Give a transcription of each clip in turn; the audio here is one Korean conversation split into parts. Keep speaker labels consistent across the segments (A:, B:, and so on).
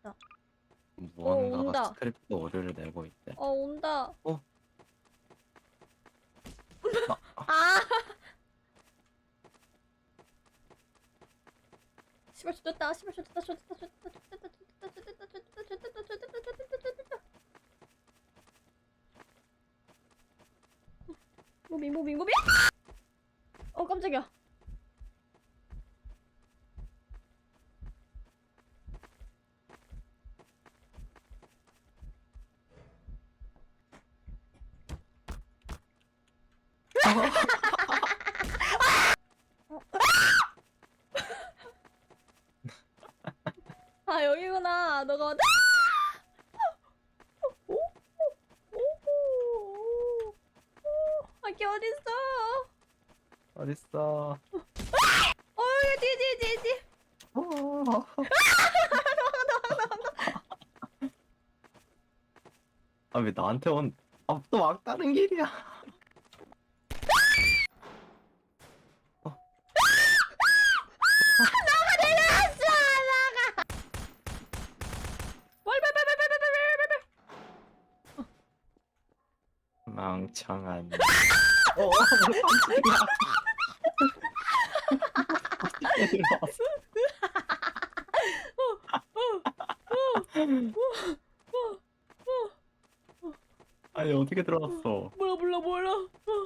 A: 있다.
B: 무언가가
A: 온다.
B: 스크립트 오류를 내고 있대.
A: 어 온다.
B: 어.
A: 아. 씨발 좋됐다. 씨발 좋됐다. 좋됐다. 좋됐다. 좋됐다. 좋됐다. 좋됐다. 좋됐다. 좋됐다. 좋됐다. 좋됐다. 좋됐다. 무빙 무빙 무빙. 어 깜짝이야. 아 여기구나. 너가. 아기 어딨어?
B: 어딨어?
A: 어 뒤에 뒤에 뒤에 뒤에.
B: 어. 아왜 나한테 온? 아또 막다른 길이야. 망청한. 어, 어. 아니 어떻게 들어왔어?
A: 몰라 몰라 몰라. 어.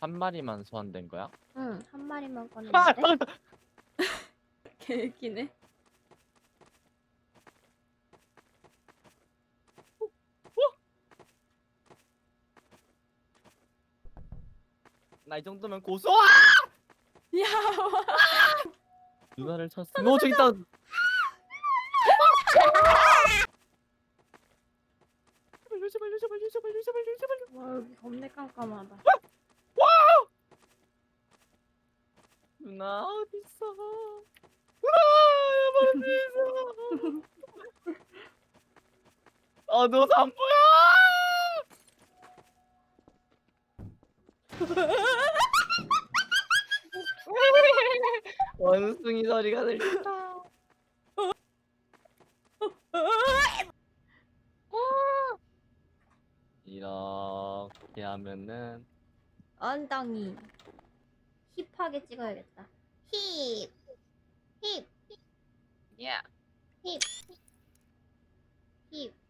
C: 한 마리만 소환된 거야?
A: 응, 한 마리만
C: 아,
A: 꺼냈는데. 개웃기네.
C: 나 이 정도면 고소!
A: 야,
C: 누나를 쳤어. 너 저기 있다. 제발 제발 제발 제발 제발 제발.
A: 와 여기 겁내 깜깜하다.
C: 누나 어디 있어? 누나 어디 있어? 아너 산보야! 원숭이 소리가 들린다. 이렇게 하면은
A: 엉덩이. 힙하게 찍어야겠다. 힙, 힙,
C: 야
A: 힙, 힙.